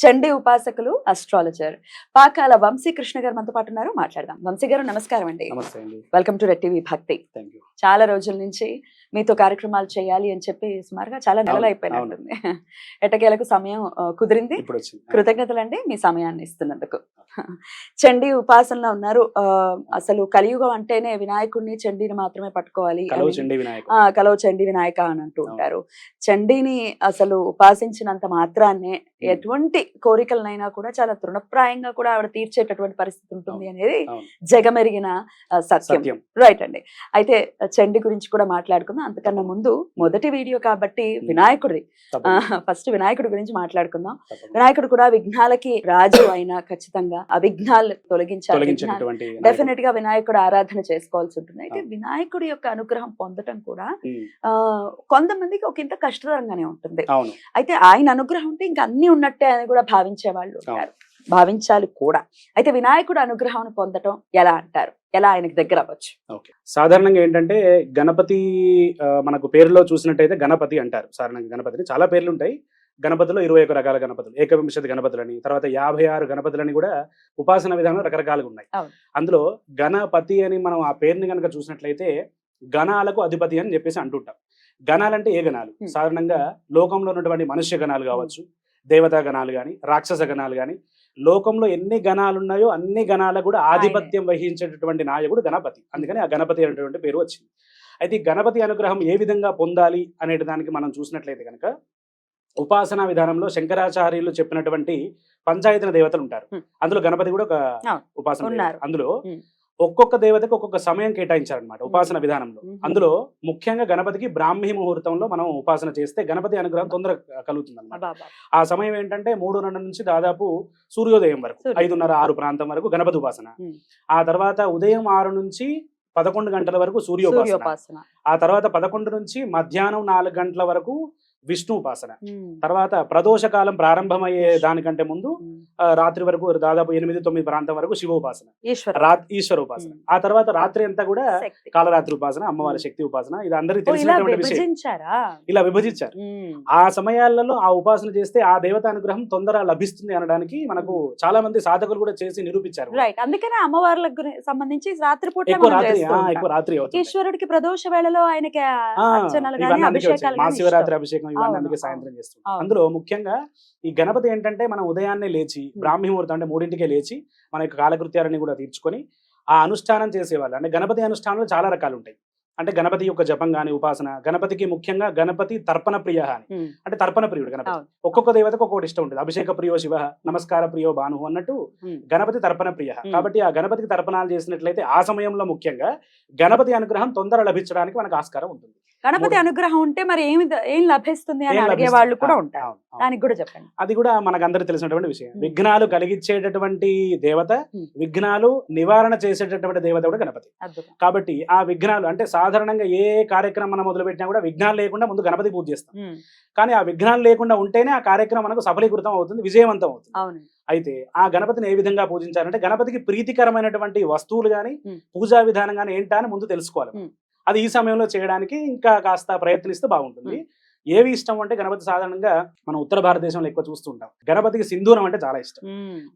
చండీ ఉపాసకులు అస్ట్రాలజర్ పాకాల వంశీ కృష్ణ గారు మనతో పాటు ఉన్నారు. మాట్లాడదాం. వంశీ గారు నమస్కారం అండి. వెల్కమ్ టు రెడ్ టీవీ భక్తి చాలా రోజుల నుంచి మీతో కార్యక్రమాలు చేయాలి అని చెప్పి సుమారుగా చాలా నెలలు అయిపోయినట్టుంది ఎట్టకేలకు సమయం కుదిరింది. వచ్చింది కృతజ్ఞతలండి మీ సమయాన్ని ఇస్తున్నందుకు. చండీ ఉపాసనలో ఉన్నారు. ఆ, అసలు కలియుగం అంటేనే వినాయకుడిని చండీని మాత్రమే పట్టుకోవాలి కలవ చండీ వినాయక అని అంటూ ఉంటారు. చండీని అసలు ఉపాసించినంత మాత్రాన్నే ఎటువంటి కోరికలనైనా కూడా చాలా తృణప్రాయంగా కూడా ఆవిడ తీర్చేటటువంటి పరిస్థితి ఉంటుంది అనేది. జగమెరిగిన సత్యం. రైట్ అండి. అయితే చండి గురించి కూడా మాట్లాడుకుందాం. అంతకన్నా ముందు మొదటి వీడియో కాబట్టి వినాయకుడిది. తప్పకుండా, ఫస్ట్ వినాయకుడి గురించి మాట్లాడుకుందాం. వినాయకుడు కూడా విఘ్నాలకి రాజు అయినా ఖచ్చితంగా ఆ విఘ్నాలు తొలగించాలి. డెఫినెట్గా వినాయకుడు ఆరాధన చేసుకోవాల్సి ఉంటుంది. అయితే. వినాయకుడి యొక్క అనుగ్రహం పొందటం కూడా ఆ కొంతమందికి ఒక ఇంత కష్టతరంగానే ఉంటుంది. అయితే ఆయన అనుగ్రహం ఉంటే ఇంకా అన్ని ఉన్నట్టే అని కూడా భావించే వాళ్ళు ఉంటారు భావించాలి కూడా. అయితే వినాయకుడు అనుగ్రహం పొందటం ఎలా అంటారు? ఎలా ఆయనకి దగ్గర అవ్వచ్చు? ఓకే. సాధారణంగా ఏంటంటే గణపతి మనకు పేరులో చూసినట్టయితే గణపతి అంటారు. సాధారణంగా గణపతిని చాలా పేర్లు ఉంటాయి. గణపతిలో ఇరవై ఒక రకాల గణపతులు ఏకవింశతి గణపతులని తర్వాత యాభై ఆరు గణపతులని కూడా ఉపాసన విధానంలో రకరకాలుగా ఉన్నాయి. అందులో గణపతి అని మనం ఆ పేరుని కనుక చూసినట్లయితే గణాలకు అధిపతి అని చెప్పేసి అంటుంటాం. గణాలంటే ఏ గణాలు. సాధారణంగా లోకంలో ఉన్నటువంటి మనుష్య గణాలు కావచ్చు దేవతా గణాలు కానీ రాక్షస గణాలు కానీ లోకంలో ఎన్ని గణాలు ఉన్నాయో అన్ని గణాలకు కూడా ఆధిపత్యం వహించేటటువంటి నాయకుడు గణపతి అందుకని ఆ గణపతి అనేటువంటి పేరు వచ్చింది అయితే గణపతి అనుగ్రహం ఏ విధంగా పొందాలి అనే దానికి మనం చూసినట్లయితే కనుక ఉపాసనా విధానంలో శంకరాచార్యులు చెప్పినటువంటి పంచాయతన దేవతలు ఉంటారు. అందులో గణపతి కూడా ఒక. ఉపాసన. అందులో. ఒక్కొక్క దేవతకి ఒక్కొక్క సమయం కేటాయించారనమాట ఉపాసన విధానంలో. అందులో ముఖ్యంగా గణపతికి బ్రాహ్మీ ముహూర్తంలో మనం ఉపాసన చేస్తే గణపతి అనుగ్రహం తొందరగా కలుగుతుంది అనమాట ఆ సమయం ఏంటంటే మూడున్నర నుంచి దాదాపు సూర్యోదయం వరకు. ఐదున్నర ఆరు ప్రాంతం వరకు గణపతి ఉపాసన. ఆ తర్వాత ఉదయం ఆరు నుంచి పదకొండు గంటల వరకు సూర్యోపాసన. సూర్యోపాసన. ఆ తర్వాత పదకొండు నుంచి మధ్యాహ్నం నాలుగు గంటల వరకు విష్ణు ఉపాసన. తర్వాత ప్రదోష కాలం ప్రారంభమయ్యే దానికంటే ముందు రాత్రి వరకు దాదాపు ఎనిమిది తొమ్మిది ప్రాంతం వరకు శివ ఉపాసన ఈశ్వర ఉపాసన. ఆ తర్వాత రాత్రి అంతా కూడా. కాలరాత్రి ఉపాసన అమ్మవారి. శక్తి ఉపాసన ఇది అందరికీ తెలిసినటువంటి విషయం విభజించారా ఇలా విభజించారు. ఆ సమయాలలో ఆ ఉపాసన చేస్తే ఆ దేవత అనుగ్రహం తొందర లభిస్తుంది అనడానికి మనకు చాలా మంది సాధకులు కూడా చేసి నిరూపించారు అందుకనే అమ్మవార్లకు సంబంధించి ఎక్కువ రాత్రి ఆ, ఉంటాం. ఎక్కువ రాత్రి ఈశ్వరుడికి ప్రదోష వేళలో ఆయనకి మహాశివరాత్రి ఇష్టం. అభిషేకం ఇవన్నీ అందుకే. సాయంత్రం చేస్తాం అవును. అందులో ముఖ్యంగా ఈ గణపతి ఏంటంటే మనం ఉదయాన్నే లేచి బ్రాహ్మీ ముహూర్తం అంటే మూడింటికే లేచి మన యొక్క కాలకృత్యాలని కూడా తీర్చుకొని ఆ అనుష్ఠానం చేసేవాళ్ళు అంటే గణపతి అనుష్ఠానంలో చాలా రకాలు ఉంటాయి అంటే గణపతి యొక్క జపం గాని ఉపాసన గణపతికి ముఖ్యంగా గణపతి తర్పణ ప్రియ అని. అంటే తర్పణ ప్రియుడు గణపతి. ఒక్కొక్క దేవతకు ఒక్కొక్కటి ఇష్టం ఉంటుంది అభిషేక ప్రియో శివ నమస్కార ప్రియో భాను అన్నట్టు. గణపతి తర్పణ ప్రియ. కాబట్టి ఆ గణపతికి తర్పణాలు చేసినట్లయితే ఆ సమయంలో ముఖ్యంగా గణపతి అనుగ్రహం తొందర లభించడానికి మనకు ఆస్కారం ఉంటుంది గణపతి అనుగ్రహం ఉంటే మరి ఏమి ఏం లభిస్తుంది అని అడిగే? వాళ్ళు కూడా ఉంటారు. దానికి కూడా చెప్పండి అది కూడా మనకు అందరికి తెలిసినటువంటి విషయం. విఘ్నాలు కలిగించేటటువంటి దేవత. విఘ్నాలు నివారణ చేసేటటువంటి దేవత కూడా గణపతి కాబట్టి ఆ విఘ్నాలు అంటే సాధారణంగా ఏ కార్యక్రమం మనం మొదలు పెట్టినా కూడా విఘ్నాలు లేకుండా ముందు గణపతి పూజ చేస్తాం. కానీ ఆ విఘ్నాలు లేకుండా ఉంటేనే ఆ కార్యక్రమం మనకు సఫలీకృతం అవుతుంది విజయవంతం అవుతుంది అవును అయితే ఆ గణపతిని ఏ విధంగా పూజించాలంటే గణపతికి ప్రీతికరమైనటువంటి వస్తువులు కానీ. పూజా విధానం కానీ ఏంటా అని ముందు తెలుసుకోవాలి. అది ఈ సమయంలో చేయడానికి ఇంకా కాస్త ప్రయత్నిస్తే బాగుంటుంది. ఏవి ఇష్టం అంటే గణపతి సాధారణంగా మనం ఉత్తర భారతదేశంలో ఎక్కువ చూస్తుంటాం గణపతికి సింధూరం అంటే చాలా ఇష్టం.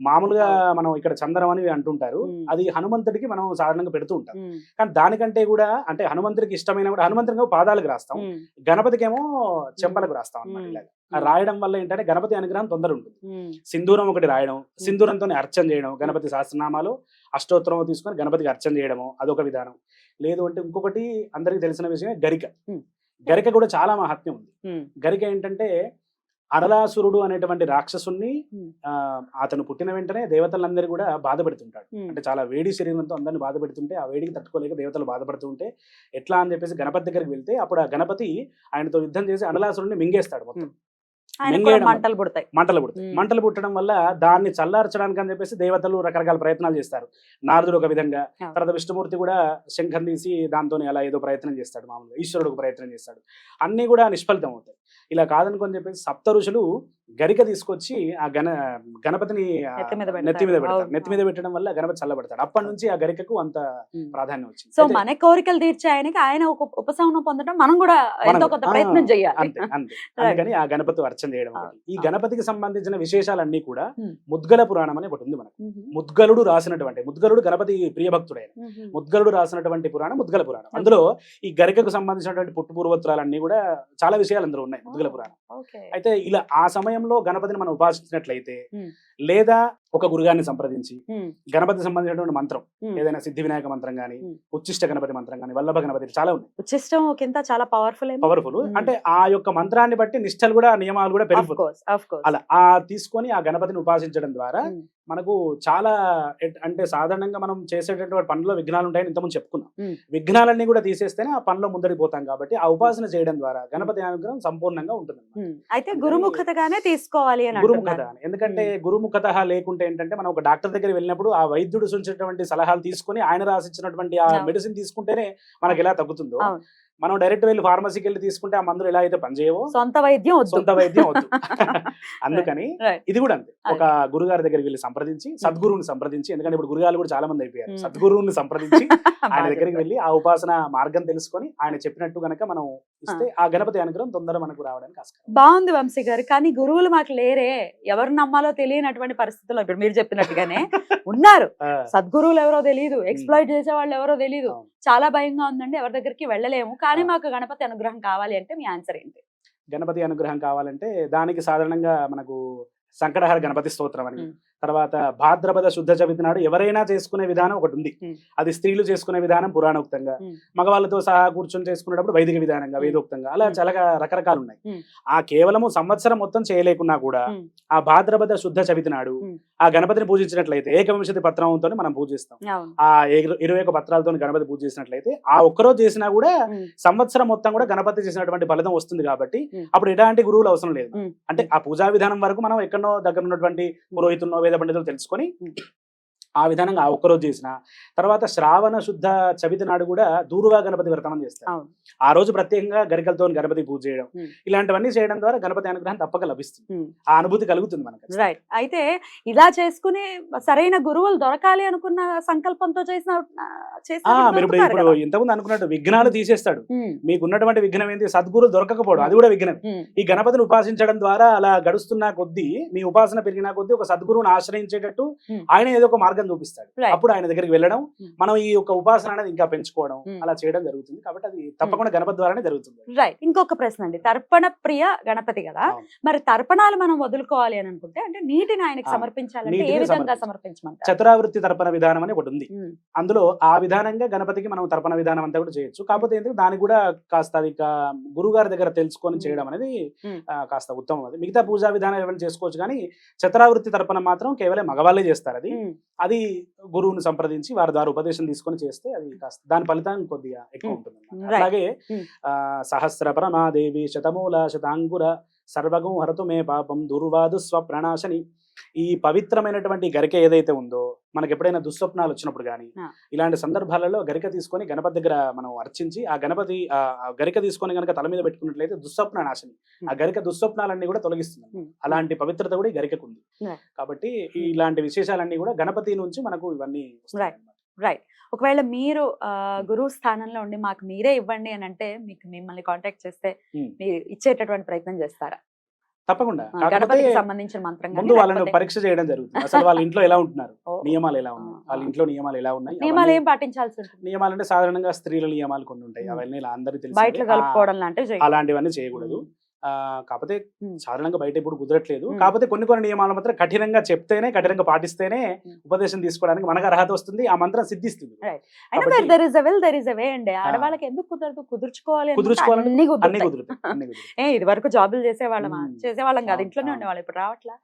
మామూలుగా మనం ఇక్కడ చందనం అని అంటుంటారు. అది హనుమంతుడికి మనం సాధారణంగా పెడుతూ ఉంటాం. కానీ దానికంటే కూడా అంటే హనుమంతుడికి ఇష్టమైన కూడా హనుమంతుడికి పాదాలకు రాస్తాం ఉమ్. గణపతికేమో చెంపలకు రాస్తాం. ఇలాగ ఆ రాయడం వల్ల ఏంటంటే గణపతి అనుగ్రహం తొందర ఉంటుంది. సింధూరం ఒకటి రాయడం సింధూరంతో అర్చన చేయడం గణపతి సహస్రనామాలు అష్టోత్తరం తీసుకొని గణపతికి అర్చన చేయడము అదొక విధానం లేదు అంటే ఇంకొకటి అందరికీ తెలిసిన విషయమే గరిక. గరిక కూడా చాలా మహత్యం ఉంది. గరిక ఏంటంటే అడలాసురుడు అనేటువంటి రాక్షసుని. ఆ, అతను పుట్టిన వెంటనే దేవతలందరూ కూడా బాధ పెడుతుంటాడు ఉమ్. అంటే చాలా వేడి శరీరంతో అందరిని బాధ పెడుతుంటే ఆ వేడికి తట్టుకోలేక దేవతలు బాధపడుతుంటే ఎట్లా అని చెప్పేసి గణపతి దగ్గరికి వెళ్తే అప్పుడు ఆ గణపతి ఆయనతో యుద్ధం చేసి అడలాసురుడిని మింగేస్తాడు మొత్తం మంటలు పుడతాయి. మంటలు పుడతాయి. మంటలు పుట్టడం వల్ల దాన్ని చల్లార్చడానికి అని చెప్పేసి దేవతలు రకరకాల ప్రయత్నాలు చేస్తారు. నారదుడు ఒక విధంగా. తర్వాత విష్ణుమూర్తి కూడా శంఖం తీసి దాంతో అలా ఏదో ప్రయత్నం చేస్తాడు మామూలుగా ఈశ్వరుడు ఒక ప్రయత్నం చేస్తాడు. అన్నీ కూడా నిష్ఫలితం అవుతాయి. ఇలా కాదనుకొని చెప్పేసి సప్త ఋషులు గరిక తీసుకొచ్చి ఆ గణ గణపతిని నెత్తి మీద పెడతారు. నెత్తి మీద పెట్టడం వల్ల గణపతి చల్లబడతాడు అప్పటి నుంచి ఆ గరికకు అంత. ప్రాధాన్యం వచ్చింది సో మన కోరికలు తీర్చే ఆయనకి ఆయన ఒక ఉపశమనం పొందడం మనం కూడా ఎంతో కొంత ప్రయత్నం చేయాలి అంతే అంతే అందుకని ఆ గణపతి అర్చన చేయడం. ఈ. గణపతికి సంబంధించిన విశేషాలన్నీ కూడా. ముద్గల పురాణం అని ఒకటి ఉంది మనకు. ముద్గలుడు రాసినటువంటి ముద్గలుడు గణపతి ప్రియభక్తుడైన. ముద్గలుడు రాసినటువంటి పురాణం ముద్గల పురాణం అందులో ఈ గరికకు సంబంధించినటువంటి పుట్టు పూర్వత్రాలన్నీ కూడా చాలా విషయాలు అందులో ఉన్నాయి ముద్గల పురాణం అయితే ఇలా ఆ సమయంలో గణపతిని మనం ఉపాసించినట్లయితే. లేదా ఒక గురుగాన్ని సంప్రదించి. గణపతి సంబంధించినటువంటి మంత్రం. ఏదైనా సిద్ధి వినాయక మంత్రం మ్మ్. ఉచ్చిష్ట గణపతి మంత్రం కానీ వల్లభ గణపతి చాలా ఉన్నాయి ఉచ్చిష్టం కింద చాలా పవర్ఫుల్ పవర్ఫుల్. అంటే ఆ యొక్క మంత్రాన్ని బట్టి నిష్టలు కూడా నియమాలు కూడా పెరిగిపోతాయి అలా ఆ తీసుకొని ఆ గణపతిని ఉపాసించడం ద్వారా మనకు చాలా అంటే సాధారణంగా మనం చేసేటటువంటి పనుల్లో విఘ్నాలు ఉంటాయని ఇంతకుముందు చెప్పుకున్నాం. విఘ్నాలన్నీ కూడా తీసేస్తేనే ఆ పనిలో ముందరికి పోతాం కాబట్టి ఆ ఉపాసన చేయడం ద్వారా గణపతి అనుగ్రహం సంపూర్ణంగా ఉంటుంది అయితే గురుముఖతగానే తీసుకోవాలి గురుముఖత. ఎందుకంటే గురుముఖత లేకుంటే ఏంటంటే మనం ఒక డాక్టర్ దగ్గర వెళ్ళినప్పుడు ఆ వైద్యుడు సూచించినటువంటి సలహాలు తీసుకొని ఆయన రాసిచ్చినటువంటి ఆ. మెడిసిన్ తీసుకుంటేనే మనకి ఎలా తగ్గుతుందో. మనం డైరెక్ట్ వెళ్ళి ఫార్మసీకి వెళ్ళి తీసుకుంటే ఆ మందులు ఎలా అయితే పనిచేయవో సొంత వైద్యం సొంత వైద్యం వద్దు అందుకని. ఇది కూడా అంతే. ఒక గురుగారి దగ్గరికి వెళ్ళి సంప్రదించి సద్గురువుని సంప్రదించి ఎందుకంటే ఇప్పుడు గురుగాలు కూడా చాలా మంది అయిపోయారు Hmm. సద్గురువుని సంప్రదించి ఆయన దగ్గరికి. వెళ్ళి ఆ ఉపాసన మార్గం తెలుసుకొని ఆయన చెప్పినట్టు గనక మనం ఇస్తే ఆ గణపతి అనుగ్రహం తొందర మనకు రావడానికి ఆస్కారం బాగుంది వంశీ గారు. కానీ గురువులు మాకు లేరే. ఎవరు నమ్మాలో తెలియనటువంటి పరిస్థితుల్లో ఇప్పుడు మీరు చెప్పినట్టుగానే ఉన్నారు. సద్గురువులు ఎవరో తెలియదు ఎక్స్ప్లాయిట్ చేసే వాళ్ళు ఎవరో తెలియదు. చాలా భయంగా ఉందండి. ఎవరి దగ్గరికి వెళ్ళలేము. కానీ. మాకు గణపతి అనుగ్రహం కావాలి అంటే మీ ఆన్సర్ ఏంటి? గణపతి అనుగ్రహం కావాలంటే దానికి సాధారణంగా మనకు సంకటహర గణపతి స్తోత్రం అని. తర్వాత భాద్రపద శుద్ధ చవితి నాడు ఎవరైనా చేసుకునే విధానం ఒకటి ఉంది. అది స్త్రీలు చేసుకునే విధానం పురాణోక్తంగా. మగవాళ్ళతో సహా కూర్చొని చేసుకునేటప్పుడు వైదిక విధానంగా. వేదోక్తంగా అలా. చాలా రకరకాలు ఉన్నాయి. ఆ కేవలము సంవత్సరం మొత్తం చేయలేకున్నా కూడా. ఆ భాద్రపద శుద్ధ చవితి నాడు. ఆ గణపతిని పూజించినట్లయితే ఏకవింశతి పత్రంతో మనం పూజిస్తాం ఆ ఇరు- ఇరవై ఒక పత్రాలతో గణపతి పూజ చేసినట్లయితే ఆ ఒక్కరోజు చేసినా కూడా. సంవత్సరం మొత్తం కూడా గణపతి చేసినటువంటి ఫలితం వస్తుంది కాబట్టి. అప్పుడు ఎలాంటి గురువులు అవసరం లేదు. అంటే ఆ పూజా విధానం వరకు మనం ఎక్కడో దగ్గర ఉన్నటువంటి పురోహితుల్లో వేద పండితులు తెలుసుకొని ఆ విధానంగా ఒక్కరోజు చేసిన. తర్వాత శ్రావణ శుద్ధ చవితి నాడు కూడా దూరువా గణపతి వ్రతం చేస్తారు. ఆ రోజు ప్రత్యేకంగా గరికలతో గణపతి పూజ చేయడం. ఇలాంటివన్నీ చేయడం ద్వారా గణపతి అనుగ్రహం తప్పక లభిస్తుంది. ఆ అనుభూతి కలుగుతుంది మనకి. రైట్ అయితే ఇలా చేసుకుని సరైన గురువులు దొరకాలి అనుకున్న సంకల్పంతో చేసిన ఇప్పుడు. ఇంతకుముందు అనుకున్నట్టు విఘ్నాలు తీసేస్తాడు. మీకు ఉన్నటువంటి విఘ్నం ఏంటి? సద్గురులు దొరకకపోవడం. అది కూడా విఘ్నం ఈ గణపతిని ఉపాసించడం ద్వారా అలా గడుస్తున్న కొద్దీ మీ ఉపాసన పెరిగిన కొద్దీ ఒక సద్గురువుని ఆశ్రయించేటట్టు. ఆయన ఏదో ఒక మార్గం చూపిస్తాడు Right. అప్పుడు ఆయన దగ్గరికి వెళ్ళడం Hmm. మనం ఈ యొక్క ఉపాసన అనేది ఇంకా పెంచుకోవడం Hmm. అలా చేయడం జరుగుతుంది కాబట్టి అది తప్పకుండా గణపతి ద్వారానే జరుగుతుంది రైట్ ఇంకొక ప్రశ్న అండి తర్పణ ప్రియ గణపతి కదా. మరి తర్పణాలు మనం వదులుకోవాలి అని అనుకుంటే అంటే నీటిని ఆయనకి సమర్పించాలంటే ఏ విధంగా. సమర్పించమంటారు చతురావృత్తి తర్పణ విధానం అని ఒకటి ఉంది అందులో ఆ విధానంగా గణపతికి మనం తర్పణ విధానం అంతా కూడా చేయొచ్చు కాకపోతే ఏంటంటే దానికి కూడా కాస్త అది ఇక గురుగారి దగ్గర తెలుసుకొని Hmm. చేయడం అనేది Hmm. కాస్త ఉత్తమం అది మిగతా పూజా విధానం ఏమైనా చేసుకోవచ్చు కానీ చతురావృత్తి తర్పణ మాత్రం కేవలం మగవాళ్ళే చేస్తారు అది ఉమ్, అది గురువుని సంప్రదించి వారి ద్వారా ఉపదేశం తీసుకొని చేస్తే అది కాస్త దాని ఫలితం కొద్దిగా ఎక్కువ Hmm. ఉంటుంది. అలాగే Hmm. ఆ, సహస్ర పరమాదేవి శతమూల శతాంకుర సర్వగం హరతు మే పాపం దుర్వాదు స్వప్రణాశని ఈ పవిత్రమైనటువంటి గరిక ఏదైతే ఉందో మనకి ఎప్పుడైనా దుస్వప్నాలు వచ్చినప్పుడు కానీ. ఇలాంటి సందర్భాలలో గరిక తీసుకొని గణపతి దగ్గర మనం అర్చించి ఆ గణపతి ఆ గరిక తీసుకొని కనుక తల మీద పెట్టుకున్నట్లయితే దుస్వప్న నాశని. ఆ గరిక దుస్వప్నాలన్నీ కూడా తొలగిస్తుంది. అలాంటి పవిత్రత కూడా ఈ గరికకు ఉంది. కాబట్టి ఇలాంటి విశేషాలన్నీ కూడా గణపతి నుంచి మనకు ఇవన్నీ. రైట్ ఒకవేళ మీరు గురువు స్థానంలో ఉండి మాకు మీరే ఇవ్వండి అని అంటే మీకు మిమ్మల్ని కాంటాక్ట్ చేస్తే. మీరు ఇచ్చేటటువంటి ప్రయత్నం చేస్తారా? తప్పకుండా. సంబంధించిన మంత్రం ముందు వాళ్ళని పరీక్ష చేయడం జరుగుతుంది. అసలు వాళ్ళ ఇంట్లో ఎలా ఉంటున్నారు? నియమాలు ఎలా ఉన్నాయి? వాళ్ళ. ఇంట్లో నియమాలు ఎలా ఉన్నాయి? నియమాలు ఏం పాటించాల్సి ఉంటుంది? నియమాలు అంటే సాధారణంగా స్త్రీల నియమాలు కొన్ని ఉంటాయి. అవన్నీ బయట తెలిసి. అలాంటివన్నీ చేయకూడదు. కాకపోతే. సాధారణంగా బయట ఇప్పుడు కుదరట్లేదు. కాకపోతే కొన్ని కొన్ని నియమాలు మాత్రం కఠినంగా చెప్తేనే కఠినంగా పాటిస్తేనే. ఉపదేశం తీసుకోవడానికి మనకు అర్హత వస్తుంది. ఆ మంత్రం సిద్ధిస్తుంది. ఆడవాళ్ళకి ఎందుకు కుదరదు? కుదుర్చుకోవాలి కుదుర్చుకోవాలని అన్ని కుదురుతాయి. ఏ ఇది వరకు జాబులు చేసేవాళ్ళమా? మ్మ్. చేసేవాళ్ళం కాదు. ఇంట్లోనే. ఉండేవాళ్ళు. ఇప్పుడు రావట్లా.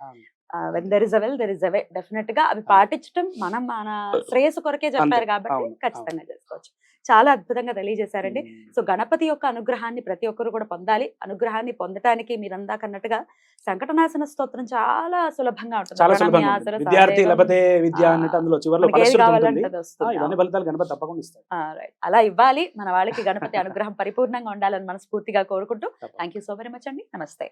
When there is a well there is a way డెఫినెట్గా అవి. పాటించడం మనం మన శ్రేయస్సు కొరకే చెప్పారు. కాబట్టి ఖచ్చితంగా చేసుకోవచ్చు. చాలా అద్భుతంగా తెలియజేశారండి. సో గణపతి యొక్క అనుగ్రహాన్ని ప్రతి ఒక్కరు కూడా పొందాలి. అనుగ్రహాన్ని పొందటానికి మీరు అందాక అన్నట్టుగా సంకటనాశన స్తోత్రం చాలా సులభంగా ఉంటుంది. విద్యార్థి. లభతే విద్య అన్నట్టు అందులో చివరిలో గణపతి తప్పకుండా. అలా ఇవ్వాలి. మన వాళ్ళకి గణపతి అనుగ్రహం పరిపూర్ణంగా ఉండాలని మనస్ఫూర్తిగా కోరుకుంటూ. Thank you so very much అండి. నమస్తే.